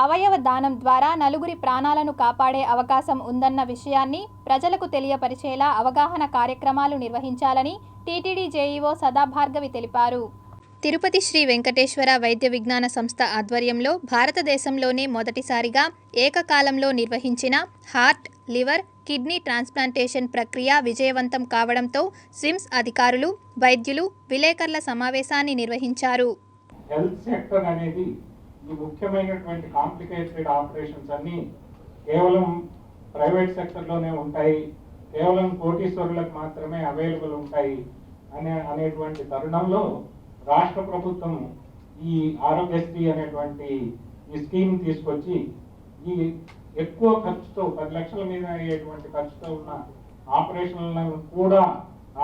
అవయవ దానం ద్వారా నలుగురి ప్రాణాలను కాపాడే అవకాశం ఉందన్న విషయాన్ని ప్రజలకు తెలియపరిచేలా అవగాహన కార్యక్రమాలు నిర్వహించాలని టీటీడీ జేఈఓ సదాభార్గవి తెలిపారు. తిరుపతి శ్రీ వెంకటేశ్వర వైద్య విజ్ఞాన సంస్థ ఆధ్వర్యంలో భారతదేశంలోనే మొదటిసారిగా ఏకకాలంలో నిర్వహించిన హార్ట్ లివర్ కిడ్నీ ట్రాన్స్ప్లాంటేషన్ ప్రక్రియ విజయవంతం కావడంతో స్విమ్స్ అధికారులు వైద్యులు విలేకరుల సమావేశాన్ని నిర్వహించారు. హెల్త్ సెక్టర్ అనేది ఈ ముఖ్యమైనటువంటి కాంప్లికేటెడ్ ఆపరేషన్స్ అన్ని కేవలం ప్రైవేట్ సెక్టర్లోనే ఉంటాయి. కేవలం కోటీశ్వరులకు మాత్రమే అవైలబుల్ ఉంటాయి అనే అనేటువంటి తరుణంలో రాష్ట్ర ప్రభుత్వం ఈ ఆరోగ్యశ్రీ అనేటువంటి ఈ స్కీమ్ తీసుకొచ్చి ఈ ఎక్కువ ఖర్చుతో పది లక్షల మీద అయ్యేటువంటి ఖర్చుతో ఉన్న ఆపరేషన్లను కూడా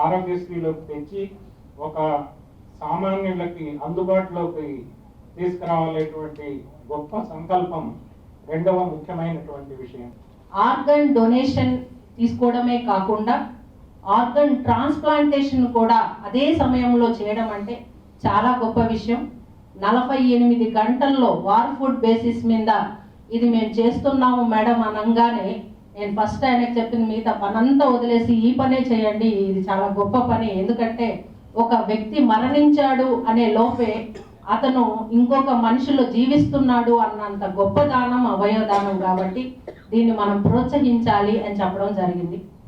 ఆరోగ్యశ్రీలోకి తెచ్చి ఒక సామాన్యులకి అందుబాటులోకి తీసుకురావాలనేటువంటి గొప్ప సంకల్పం రెండవ ముఖ్యమైనటువంటి విషయం. ఆర్గన్ డొనేషన్ తీసుకోవడమే కాకుండా ఆర్గన్ ట్రాన్స్ప్లాంటేషన్ కూడా అదే సమయంలో చేయడం అంటే చాలా గొప్ప విషయం. నలభై ఎనిమిది గంటల్లో వార్ ఫుడ్ బేసిస్ మీద ఇది మేము చేస్తున్నాము మేడం అనగానే నేను ఫస్ట్ ఆయనకు చెప్పిన మిగతా పనంతా వదిలేసి ఈ పనే చేయండి ఇది చాలా గొప్ప పని. ఎందుకంటే ఒక వ్యక్తి మరణించాడు అనే లోపే అతను ఇంకొక మనిషిలో జీవిస్తున్నాడు అన్నంత గొప్ప దానం అవయవదానం కాబట్టి దీన్ని మనం ప్రోత్సహించాలి అని చెప్పడం జరిగింది.